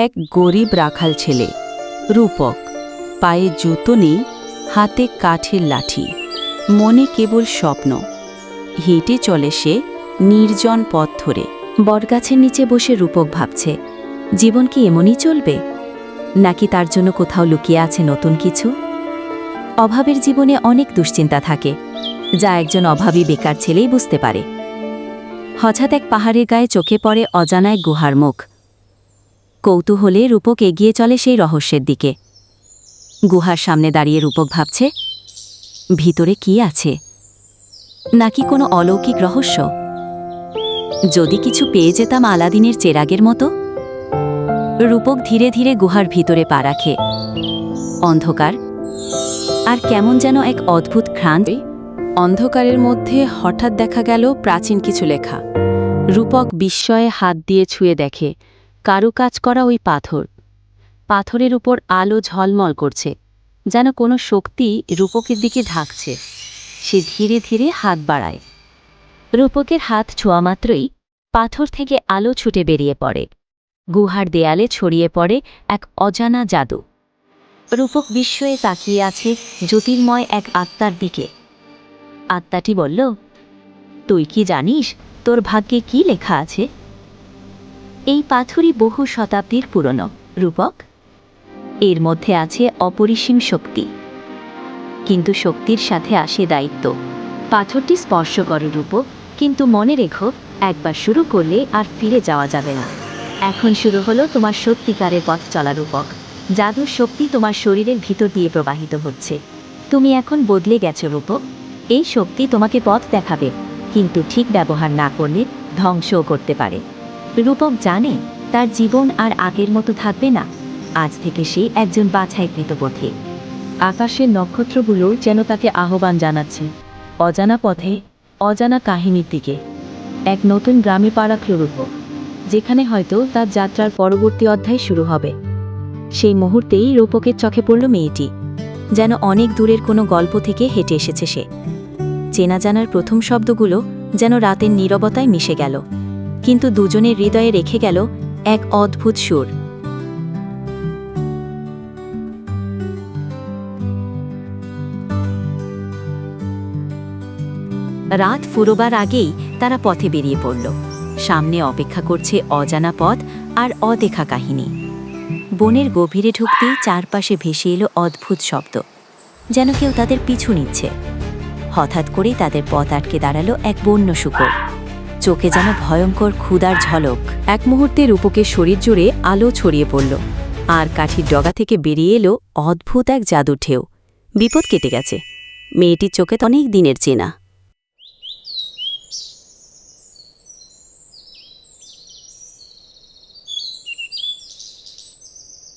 এক গরিব রাখাল ছেলে, রূপক। পায়ে জুতো নেই, হাতে কাঠের লাঠি। মনে কেবল স্বপ্ন। হেঁটে চলে সে নির্জন পথ ধরে। বটগাছের নিচে বসে রূপক ভাবছে, জীবন কি এমনই চলবে? নাকি তার জন্য কোথাও লুকিয়ে আছে নতুন কিছু? অভাবের জীবনে অনেক দুশ্চিন্তা থাকে, যা একজন অভাবী বেকার ছেলেই বুঝতে পারে। হঠাৎ এক পাহাড়ের গায়ে চোখে পড়ে অজানায় গুহার মুখ। কৌতূহলে রূপক এগিয়ে চলে সেই রহস্যের দিকে। গুহার সামনে দাঁড়িয়ে রূপক ভাবছে, ভিতরে কি আছে? নাকি কোনো অলৌকিক রহস্য? যদি কিছু পেয়ে যেতাম আলাদিনের চেরাগের মতো? রূপক ধীরে ধীরে গুহার ভিতরে পা রাখে। অন্ধকার, আর কেমন যেন এক অদ্ভুত ঘ্রাণ। অন্ধকারের মধ্যে হঠাৎ দেখা গেল প্রাচীন কিছু লেখা। রূপক বিস্ময়ে হাত দিয়ে ছুঁয়ে দেখে কারুকাজ করা ওই পাথর। পাথরের উপর আলো ঝলমল করছে, যেন কোনো শক্তি রূপকের দিকে ঢাকছে। সে ধীরে ধীরে হাত বাড়ায়। রূপকের হাত ছোঁয়া মাত্রই পাথর থেকে আলো ছুটে বেরিয়ে পড়ে। গুহার দেয়ালে ছড়িয়ে পড়ে এক অজানা জাদু। রূপক বিস্ময়ে তাকিয়ে আছে জ্যোতির্ময় এক আত্মার দিকে। আত্মাটি বলল, তুই কি জানিস তোর ভাগ্যে কি লেখা আছে? এই পাথরই বহু শতাব্দীর পুরনো, রূপক। এর মধ্যে আছে অপরিসীম শক্তি। কিন্তু শক্তির সাথে আসে দায়িত্ব। পাথরটি স্পর্শ করো রূপক, কিন্তু মনে রেখো, একবার শুরু করলে আর ফিরে যাওয়া যাবে না। এখন শুরু হলো তোমার সত্যিকারের পথ চলা রূপক। জাদুর শক্তি তোমার শরীরের ভিতর দিয়ে প্রবাহিত হচ্ছে। তুমি এখন বদলে গেছো রূপক। এই শক্তি তোমাকে পথ দেখাবে, কিন্তু ঠিক ব্যবহার না করলে ধ্বংসও করতে পারে। রূপক জানে তার জীবন আর আগের মতো থাকবে না। আজ থেকে সে একজন বাছাইকৃত পথে। আকাশের নক্ষত্রগুলো যেন তাকে আহ্বান জানাচ্ছে। অজানা পথে, অজানা কাহিনীর দিকে। এক নতুন গ্রামে পা রাখল রূপক, যেখানে হয়তো তার যাত্রার পরবর্তী অধ্যায় শুরু হবে। সেই মুহূর্তেই রূপকের চোখে পড়ল মেয়েটি, যেন অনেক দূরের কোনো গল্প থেকে হেঁটে এসেছে সে। চেনা জানার প্রথম শব্দগুলো যেন রাতের নীরবতায় মিশে গেল। কিন্তু দুজনের হৃদয়ে রেখে গেল এক অদ্ভুত সুর। রাত ফুরোবার আগেই তারা পথে বেরিয়ে পড়ল। সামনে অপেক্ষা করছে অজানা পথ আর অদেখা কাহিনী। বনের গভীরে ঢুকতেই চারপাশে ভেসে এলো অদ্ভুত শব্দ, যেন কেউ তাদের পিছু নিচ্ছে। হঠাৎ করেই তাদের পথ আটকে দাঁড়াল এক বন্য শুকর। চোখে যেন ভয়ঙ্কর ক্ষুদার ঝলক। এক মুহূর্তে রূপকের শরীর জুড়ে আলো ছড়িয়ে পড়ল। আর কাঠির ডগা থেকে বেরিয়ে এলো অদ্ভুত এক জাদু ঢেউ। বিপদ কেটে গেছে। মেয়েটির চোখে অনেক দিনের চেনা।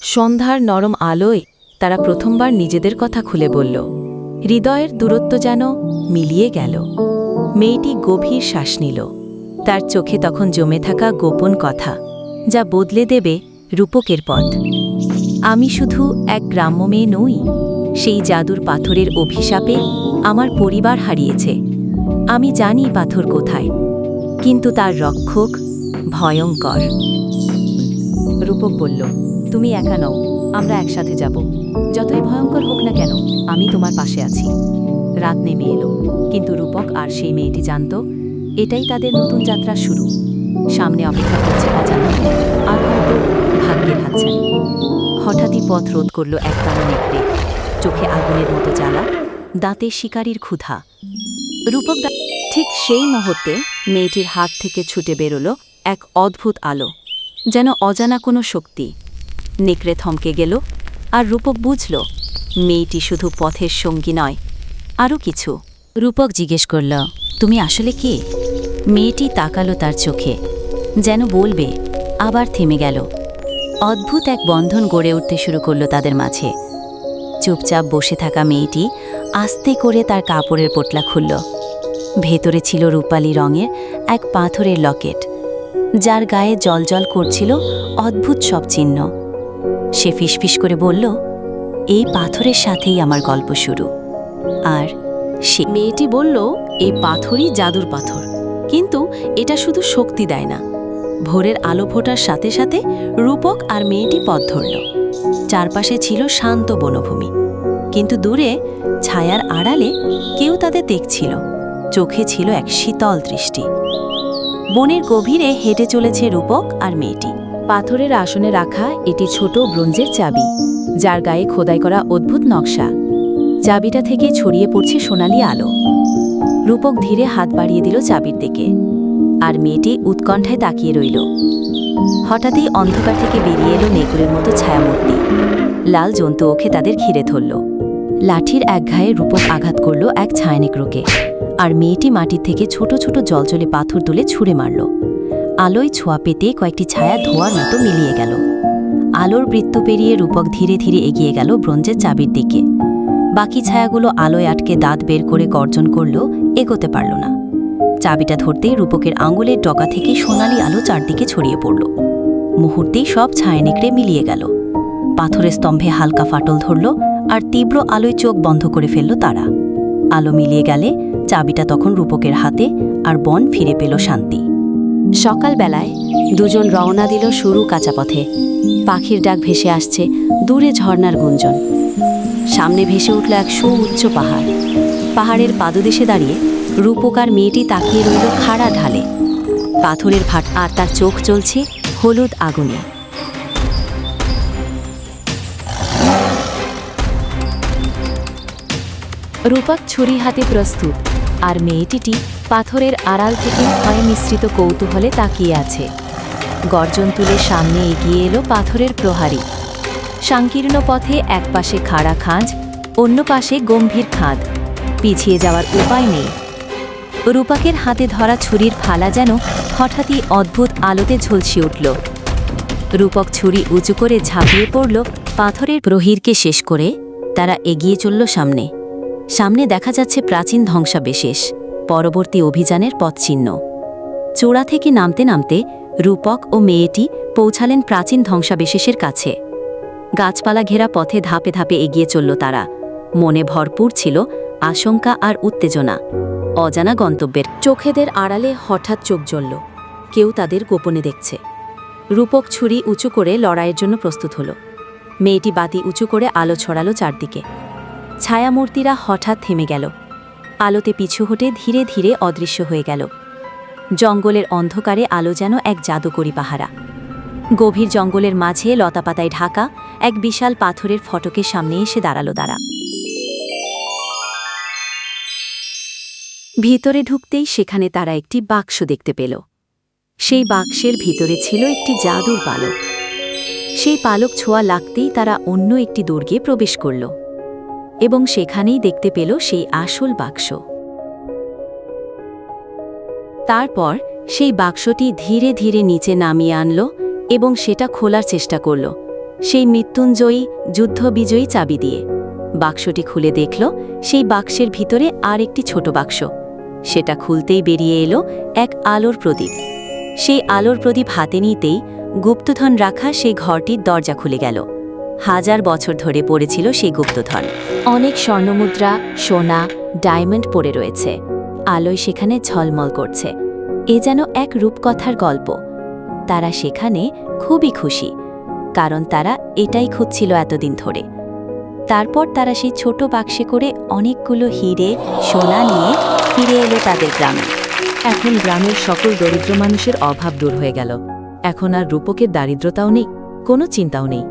সন্ধ্যার নরম আলোয় তারা প্রথমবার নিজেদের কথা খুলে বলল। হৃদয়ের দূরত্ব যেন মিলিয়ে গেল। মেয়েটি গভীর শ্বাস নিল। তার চোখে তখন জমে থাকা গোপন কথা, যা বদলে দেবে রূপকের পথ। আমি শুধু এক গ্রাম্য মেয়ে নই, সেই জাদুর পাথরের অভিশাপে আমার পরিবার হারিয়েছে। আমি জানি পাথর কোথায়, কিন্তু তার রক্ষক ভয়ঙ্কর। রূপক বলল, তুমি একা নও, আমরা একসাথে যাব। যতই ভয়ঙ্কর হোক না কেন, আমি তোমার পাশে আছি। রাত নেমে এলো, কিন্তু রূপক আর সেই মেয়েটি জানত এটাই তাদের নতুন যাত্রার শুরু। সামনে অপেক্ষা করছে অজানা। আর হয়তো ভাগ্যের হাতছানি। হঠাৎই পথ রোধ করল এক কালো নেকড়ে চোখে আগুনের মতো জ্বালা, দাঁতে শিকারীর ক্ষুধা। রূপক ঠিক সেই মুহূর্তে মেয়েটির হাত থেকে ছুটে বেরোলো এক অদ্ভুত আলো। যেন অজানা কোনো শক্তি। নেকড়ে থমকে গেল, আর রূপক বুঝল, মেয়েটি শুধু পথের সঙ্গী নয়, আরও কিছু। রূপক জিজ্ঞেস করল, তুমি আসলে কে? মেয়েটি তাকালো তার চোখে, যেন বলবে, আবার থেমে গেল। অদ্ভুত এক বন্ধন গড়ে উঠতে শুরু করল তাদের মাঝে। চুপচাপ বসে থাকা মেয়েটি আস্তে করে তার কাপড়ের পোটলা খুলল। ভেতরে ছিল রূপালি রঙের এক পাথরের লকেট, যার গায়ে জলজল করছিল অদ্ভুত সব চিহ্ন। সে ফিসফিস করে বলল, এই পাথরের সাথেই আমার গল্প শুরু। আর সে মেয়েটি বলল এই পাথরই জাদুর পাথর। কিন্তু এটা শুধু শক্তি দেয় না। ভোরের আলো ফোটার সাথে সাথে রূপক আর মেয়েটি পথ ধরল। চারপাশে ছিল শান্ত বনভূমি। কিন্তু দূরে ছায়ার আড়ালে কেউ তাদের দেখছিল। চোখে ছিল এক শীতল দৃষ্টি। বনের গভীরে হেঁটে চলেছে রূপক আর মেয়েটি। পাথরের আসনে রাখা এটি ছোট ব্রোঞ্জের চাবি, যার গায়ে খোদাই করা অদ্ভুত নকশা। চাবিটা থেকে ছড়িয়ে পড়ছে সোনালি আলো। রূপক ধীরে হাত বাড়িয়ে দিল চাবির দিকে। আর মেয়েটি উৎকণ্ঠায় তাকিয়ে রইল। হঠাৎই অন্ধকার থেকে বেরিয়ে এলো নেকুরের মতো ছায়ামূর্তি। লাল জন্তু ওখে তাদের ঘিরে ধরল। লাঠির এক ঘায়ে রূপক আঘাত করল এক ছায়ানিগ্রকে আর মেয়েটি মাটির থেকে ছোট ছোট জলজলে পাথর তুলে ছুঁড়ে মারল। আলোয় ছোঁয়া পেতে কয়েকটি ছায়া ধোয়ার মতো মিলিয়ে গেল। আলোর বৃত্ত পেরিয়ে রূপক ধীরে ধীরে এগিয়ে গেল ব্রোঞ্জের চাবির দিকে। বাকি ছায়াগুলো আলোয় আটকে দাঁত বের করে গর্জন করলেও এগোতে পারল না। চাবিটা ধরতেই রূপকের আঙুলের ডগা থেকে সোনালি আলো চারদিকে ছড়িয়ে পড়ল। মুহূর্তেই সব ছায়া নেকড়ে মিলিয়ে গেল। পাথরের স্তম্ভে হালকা ফাটল ধরল আর তীব্র আলোয় চোখ বন্ধ করে ফেলল তারা। আলো মিলিয়ে গেলে চাবিটা তখন রূপকের হাতে আর বন ফিরে পেল শান্তি। সকালবেলায় দুজন রওনা দিল সরু কাঁচা পথে পাখির ডাক ভেসে আসছে দূরে ঝর্ণার গুঞ্জন। সামনে ভেসে উঠল এক সুউচ্চ পাহাড়। পাহাড়ের পাদদেশে দাঁড়িয়ে রূপকার মেয়েটি তাকিয়ে রইল খাড়া ঢালে। পাথরের ভাট আর তার চোখ চলছে হলুদ আগুনে। রূপক ছুরি হাতে প্রস্তুত, আর মেয়েটিটি পাথরের আড়াল থেকে ভয় মিশ্রিত কৌতূহলে তাকিয়ে আছে। গর্জন তুলে সামনে এগিয়ে এলো পাথরের প্রহারী। সংকীর্ণ পথে এক পাশে খাড়া খাঁজ, অন্য পাশে গম্ভীর খাঁদ। পিছিয়ে যাওয়ার উপায় নেই। রূপাকের হাতে ধরা ছুরির ফালা যেন হঠাৎই অদ্ভুত আলোতে ঝলসে উঠল। রূপক ছুরি উঁচু করে ঝাঁপিয়ে পড়ল পাথরের প্রহীরকে শেষ করে। তারা এগিয়ে চলল সামনে। সামনে দেখা যাচ্ছে প্রাচীন ধ্বংসাবিশেষ, পরবর্তী অভিযানের পথচিহ্ন। চূড়া থেকে নামতে নামতে রূপক ও মেয়েটি পৌঁছালেন প্রাচীন ধ্বংসাবিশেষের কাছে। গাছপালা ঘেরা পথে ধাপে ধাপে এগিয়ে চলল তারা। মনে ভরপুর ছিল আশঙ্কা আর উত্তেজনা। অজানা গন্তব্যের চোখেদের আড়ালে হঠাৎ চোখ জ্বলল। কেউ তাদের গোপনে দেখছে। রূপক ছুরি উঁচু করে লড়াইয়ের জন্য প্রস্তুত হল। মেয়েটি বাতি উঁচু করে আলো ছড়ালো চারদিকে। ছায়ামূর্তিরা হঠাৎ থেমে গেল। আলোতে পিছু হটে ধীরে ধীরে অদৃশ্য হয়ে গেল। জঙ্গলের অন্ধকারে আলো যেন এক জাদুকরি পাহারা। গভীর জঙ্গলের মাঝে লতাপাতায় ঢাকা, এক বিশাল পাথরের ফটকের সামনে এসে দাঁড়াল তারা। ভিতরে ঢুকতেই সেখানে তারা একটি বাক্স দেখতে পেল। সেই বাক্সের ভিতরে ছিল একটি জাদুর পালক। সেই পালক ছোঁয়া লাগতেই তারা অন্য একটি দুর্গে প্রবেশ করল এবং সেখানেই দেখতে পেল সেই আসল বাক্স। তারপর সেই বাক্সটি ধীরে ধীরে নিচে নামিয়ে আনল এবং সেটা খোলার চেষ্টা করল। সেই মৃত্যুঞ্জয়ী, যুদ্ধবিজয়ী চাবি দিয়ে। বাক্সটি খুলে দেখল, সেই বাক্সের ভিতরে আর একটি ছোট বাক্স। সেটা খুলতেই বেরিয়ে এলো এক আলোর প্রদীপ। সেই আলোর প্রদীপ হাতে নিতেই গুপ্তধন রাখা সেই ঘরটির দরজা খুলে গেল। হাজার বছর ধরে পড়েছিল সেই গুপ্তধন। অনেক স্বর্ণমুদ্রা, সোনা, ডায়মন্ড পড়ে রয়েছে। আলোয় সেখানে ঝলমল করছে। এ যেন এক রূপকথার গল্প। তারা সেখানে খুবই খুশি, কারণ তারা এটাই খুঁজছিল এতদিন ধরে। তারপর তারা সেই ছোট বাক্সে করে অনেকগুলো হিরে, সোনা নিয়ে ফিরে এলো তাদের গ্রামে। এখন গ্রামের সকল দরিদ্র মানুষের অভাব দূর হয়ে গেল। এখন আর রূপকের দারিদ্রতাও নেই, কোনো চিন্তাও নেই।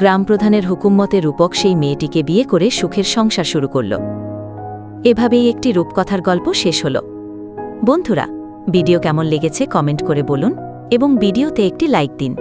গ্রাম প্রধানের হুকুম মতে রূপক সেই মেয়েটিকে বিয়ে করে সুখের সংসার শুরু করল। এভাবেই একটি রূপকথার গল্প শেষ হল। বন্ধুরা, ভিডিও কেমন লেগেছে কমেন্ট করে বলুন। এবং ভিডিওতে একটি লাইক দিন।